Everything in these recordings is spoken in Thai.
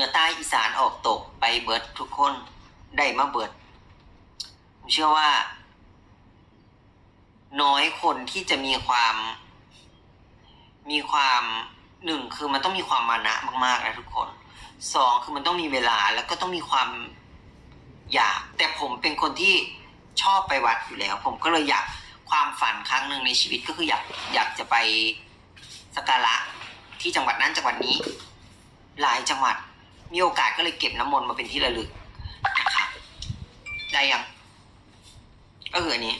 นือใต้อีสานออกตกไปเบิดทุกคนได้มาเบิดผมเชื่อว่า น้อยคนที่จะมีความ มีความหนึ่งคือมันต้องมีความมานะมากๆนะทุกคนสองคือมันต้องมีเวลาแล้วก็ต้องมีความอยาก แต่ผมเป็นคนที่ชอบไปวัดอยู่แล้ว ผมก็เลยอยากความฝันครั้งหนึ่งในชีวิตก็คืออยากอยากจะไปสักการะที่จังหวัดนั้นจังหวัดนี้ หลายจังหวัด มีโอกาสก็เลยเก็บน้ำมนต์มาเป็นที่ระลึกนะครับได้ยัง ก็คืออันนี้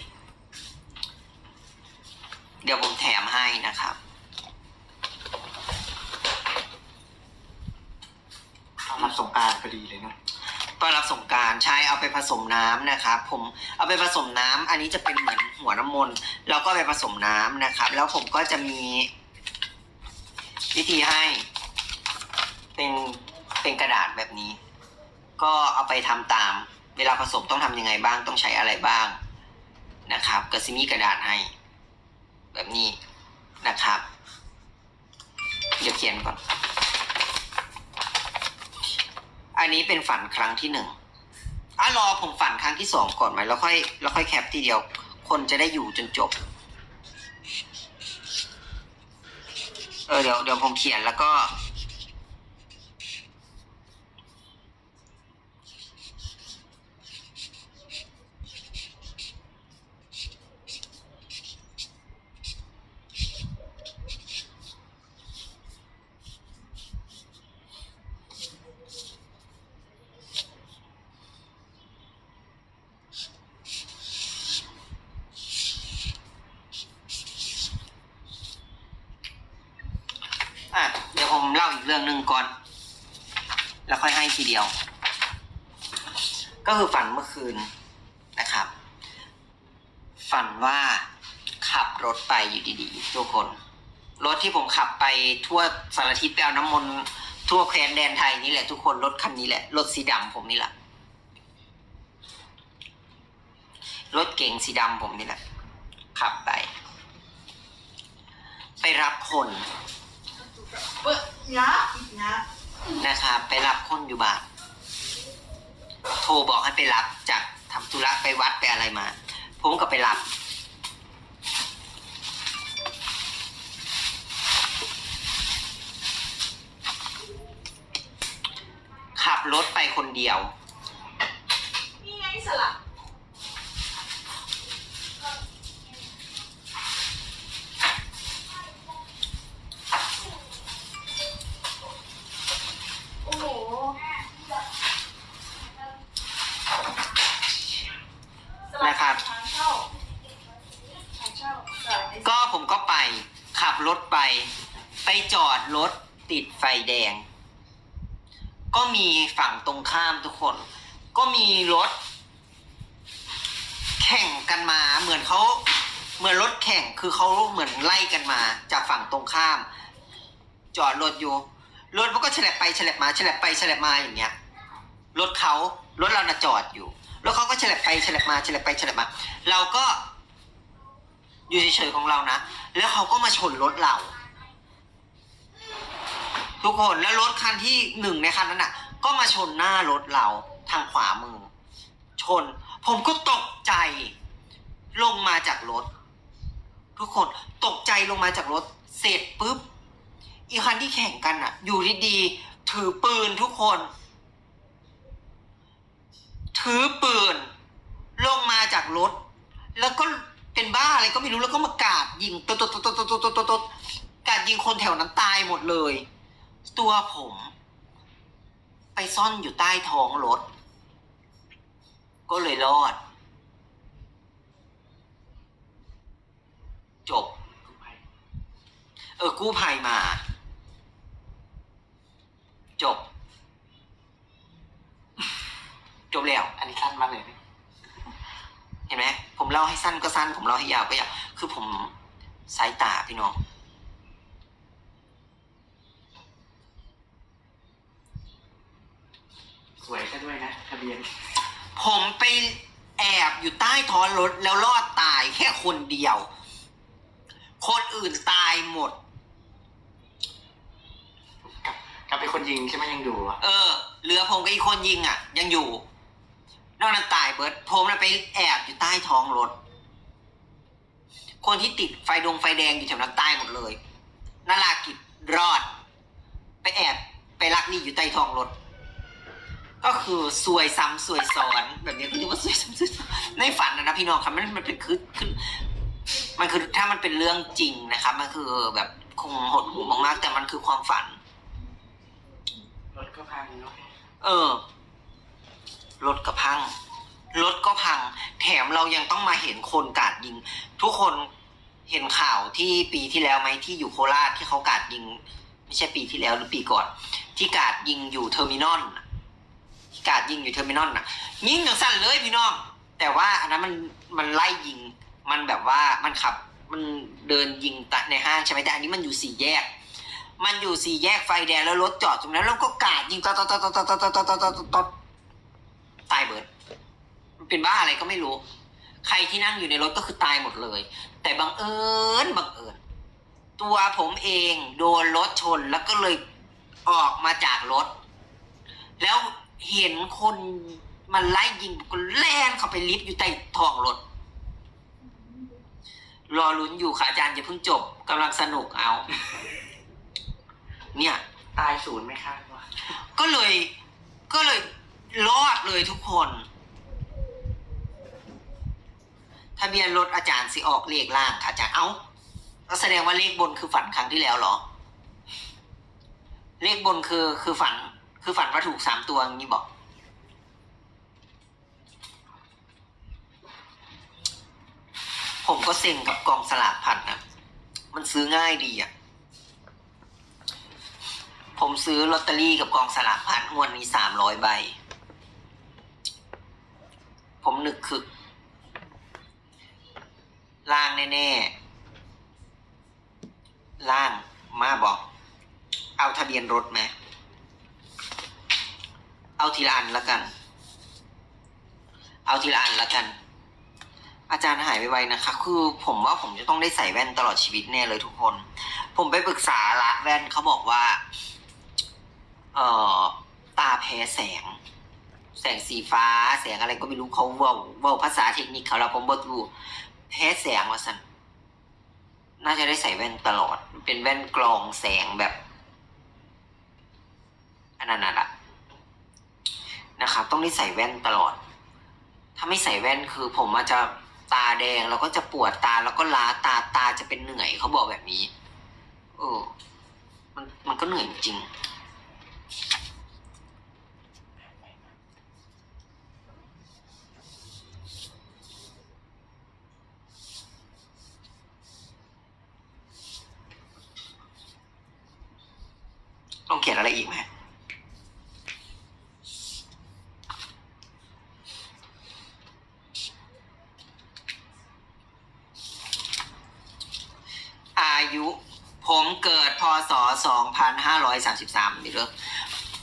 เดี๋ยวผมแถมให้นะครับต้อนรับสงกรารพอดีเลยเนาะต้อนรับสงกรารใช้เอาไปผสมน้ำนะครับผมเอาไปผสมน้ำอันนี้จะเป็นเหมือนหัวน้ำมนต์แล้วก็ไปผสมน้ำนะครับ แล้วผมก็จะมีวิธีให้ เป็น เป็นกระดาษแบบนี้ ก็เอาไปทำตาม เวลาผสมต้องทำยังไงบ้างต้องใช้อะไรบ้างนะครับก็ซิมีกระดาษให้ แบบนี้นะครับ เดี๋ยวเขียนก่อน อันนี้เป็นฝันครั้งที่หนึ่งอะรอผมฝันครั้งที่สองก่อนไหมแล้วค่อยแล้วค่อยแคปทีเดียว คนจะได้อยู่จนจบ เออเดี๋ยวเดี๋ยวผมเขียนแล้วก็ อะเดี๋ยวผมเล่าอีกเรื่องหนึ่งก่อน แล้วค่อยให้ทีเดียว ก็คือฝันเมื่อคืนนะครับ ฝันว่าขับรถไปอยู่ดีๆทุกคน รถที่ผมขับไปทั่วสารทิศไปเอาน้ำมนต์ทั่วแคว้นแดนไทยนี่แหละทุกคนรถคันนี้แหละรถสีดำผมนี่แหละรถเก๋งสีดำผมนี่แหละขับไป ไปรับคนเยะยักนะครับไปรับคนอยู่บ้านโทรบอกให้ไปรับจากทำธุระไปวัดไปอะไรมา ผมก็ไปรับ ขับรถไปคนเดียว รถติดไฟแดง ก็มีฝั่งตรงข้ามทุกคน ก็มีรถ แข่งกันมา เหมือนเขาเหมือนรถแข่งคือเขาเหมือนไล่กันมา จากฝั่งตรงข้าม จอดรถอยู่รถมันก็เฉลบไปเฉลบมาเฉลบไปเฉลบมาอย่างเงี้ยรถเขารถเราน่ะจอดอยู่รถเขาก็เฉลบไปเฉลบมาเฉลบไปเฉลบมา เราก็อยู่เฉยๆของเรานะ แล้วเขาก็มาชนรถเรา ทุกคนแล้วรถคันที่หนึ่งในคันนั้นน่ะ ก็มาชนหน้ารถเราทางขวามือ ชน ผมก็ตกใจ ลงมาจากรถ ทุกคนตกใจลงมาจากรถ เสร็จปุ๊บอีคันที่แข่งกันอะ อยู่ดีๆถือปืนทุกคน ถือปืน ลงมาจากรถ แล้วก็เป็นบ้าอะไรก็ไม่รู้แล้วก็มากาดยิงตดตดตดตดตดตดตุ๊ดกาดยิงคนแถวนั้นตายหมดเลย ตัวผม ไปซ่อนอยู่ใต้ท้องรถ ก็เลยรอด จบ เออ กู้ภัยมา จบ จบแล้ว อันนี้สั้นมากเลยนะเห็นไหมผมเล่าให้สั้นก็สั้น ผมเล่าให้ยาวก็ยาวคือผมสายตาพี่น้อง วยซะด้วยนะทะเบียน ผมไปแอบอยู่ใต้ท้องรถแล้วรอดตายแค่คนเดียว คนอื่นตายหมด กับกับเป็นคนยิงใช่ไหมยังอยู่อะเออเหลือผมกับอีกคนยิงอะ ยังอยู่ นอกนั้นตายเบิร์ดผมน่ะไปแอบอยู่ใต้ท้องรถ คนที่ติดไฟดงไฟแดงอยู่แถวนั้นตายหมดเลยนารากิจรอด ไปแอบไปลักนี่อยู่ใต้ท้องรถ ก็คือซวยซ้ำซวยซ้อนแบบนี้ก็เรียกว่าซวยซ้ำซวยซ้อนในฝันนะนะพี่น้องครับมันมันเป็นคือคือมันคือถ้ามันเป็นเรื่องจริงนะครับ มันคือแบบคงหดหูมากๆแต่มันคือความฝันรถก็พังเนาะเออรถก็พังรถก็พัง แถมเรายังต้องมาเห็นคนกราดยิง ทุกคนเห็นข่าวที่ปีที่แล้วไหมที่อยู่โคราชที่เขากราดยิง ไม่ใช่ปีที่แล้วหรือปีก่อน ที่กราดยิงอยู่เทอร์มินอลน่ะที่ กาดยิงอยู่เทอร์มินอลน่ะ ยิงอย่างสั้นเลยพี่น้อง แต่ว่าอันนั้นมันมันไล่ยิง มันแบบว่ามันขับมันเดินยิงตัดในห้างใช่ไหมแต่อันนี้มันอยู่สี่แยก มันอยู่สี่แยกไฟแดงแล้วรถจอดตรงนั้นแล้วก็กาดยิงตอตอตอตอตอตอตอตอตอตอตายเบิดมันเป็นบ้าอะไรก็ไม่รู้ ใครที่นั่งอยู่ในรถก็คือตายหมดเลย แต่บังเอิญบังเอิญตัวผมเองโดนรถชนแล้วก็เลยออกมาจากรถ แล้ว เห็นคนมันไล่ยิงก็แล่นเข้าไปลิฟต์อยู่ใต้ท้องรถ รอลุ้นอยู่ค่ะอาจารย์อย่าเพิ่งจบกำลังสนุกเอา เนี่ย ตายศูนย์ไม่คาดว่าก็เลยก็เลยรอดเลยทุกคน ทะเบียนรถอาจารย์สิออกเลขล่างค่ะอาจารย์เอ้าก็แสดงว่าเลขบนคือฝันครั้งที่แล้วเหรอ เลขบนคือคือฝัน คือฝันว่าถูกสามตัวอย่างนี้บอก ผมก็เซ็งกับกองสลากพัดนะมันซื้อง่ายดีอะ ผมซื้อลอตเตอรี่กับกองสลากพัดงวดนี้สามร้อยใบ ผมนึกคือล่างแน่ๆ ล่างมาบอก เอาทะเบียนรถไหม เอาทีละอันแล้วกัน เอาทีละอันแล้วกัน อาจารย์หายไปไวนะคะ คือผมว่าผมจะต้องได้ใส่แว่นตลอดชีวิตแน่เลยทุกคน ผมไปปรึกษาร้านแว่นเขาบอกว่า เอ่อ ตาแพ้แสง แสงสีฟ้า แสงอะไรก็ไม่รู้เขาเว่าเว่าภาษาเทคนิคเขาแล้วผมบอกดูแพ้แสงว่าสันน่าจะได้ใส่แว่นตลอด เป็นแว่นกรองแสงแบบ อันนั้นน่ะ นะครับ ต้องได้ใส่แว่นตลอด ถ้าไม่ใส่แว่นคือผมอาจจะตาแดงแล้วก็จะปวดตาแล้วก็ล้าตาตาจะเป็นเหนื่อยเขาบอกแบบนี้ เออ มันมันก็เหนื่อยจริง ต้องเขียนอะไรอีกไหม อายุผมเกิดพ ศ 2533นี่เด้อ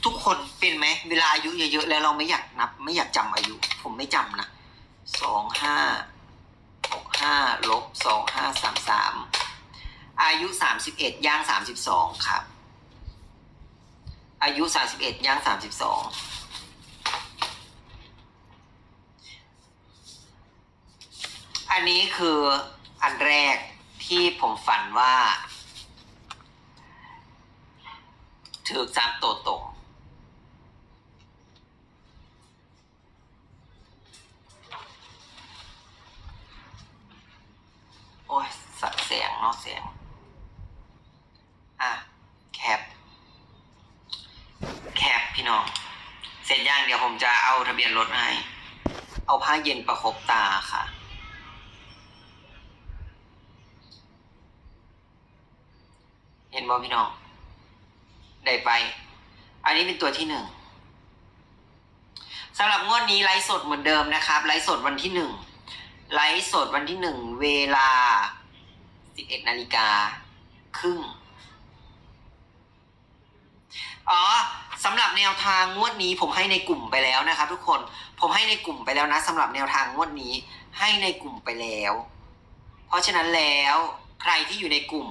ทุกคนเป็นไหมเวลาอายุเยอะๆแล้วเราไม่อยากนับ ไม่อยากจำอายุ ผมไม่จำนะสองห้าหกห้าลบสองห้าสามสามอายุสามสิบเอ็ดย่างสามสิบสองครับ อายุสามสิบเอ็ดย่างสามสิบสองอันนี้คืออันแรกที่ผมฝันว่า ถือสามตัวตรงโอ้ยสักเสียงเนาะเสียง อะ แคป แคปพี่น้อง เสร็จย่างเดี๋ยวผมจะเอาทะเบียนรถให้ เอาผ้าเย็นประคบตาค่ะเห็นบ่พี่น้อง ได้ไป อันนี้เป็นตัวที่หนึ่งสำหรับงวดนี้ไลฟ์สดเหมือนเดิมนะครับ ไลฟ์สดวันที่หนึ่งไลฟ์สดวันที่หนึ่งเวลา11นาฬิกาครึ่งอ๋อสำหรับแนวทางงวดนี้ผมให้ในกลุ่มไปแล้วนะครับทุกคนผมให้ในกลุ่มไปแล้วนะสำหรับแนวทางงวดนี้ให้ในกลุ่มไปแล้ว เพราะฉะนั้นแล้วใครที่อยู่ในกลุ่ม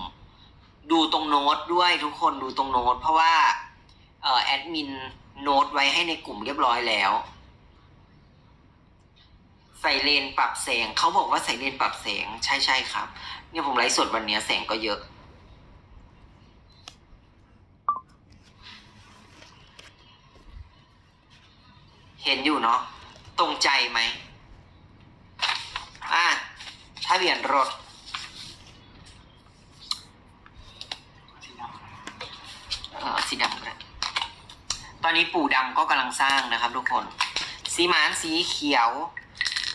ดูตรงโน้ตด้วยทุกคนดูตรงโน้ต เพราะว่าเอ่อแอดมินโน้ตไว้ให้ในกลุ่มเรียบร้อยแล้ว ใส่เลนปรับแสงเขาบอกว่าใส่เลนปรับแสงใช่ใช่ครับ เนี่ยผมไลฟ์สดวันนี้แสงก็เยอะ เห็นอยู่เนาะตรงใจไหมอะถ้าเปลี่ยนรถ ตอนนี้ปู่ดำก็กำลังสร้างนะครับทุกคน สีหมานสีเขียว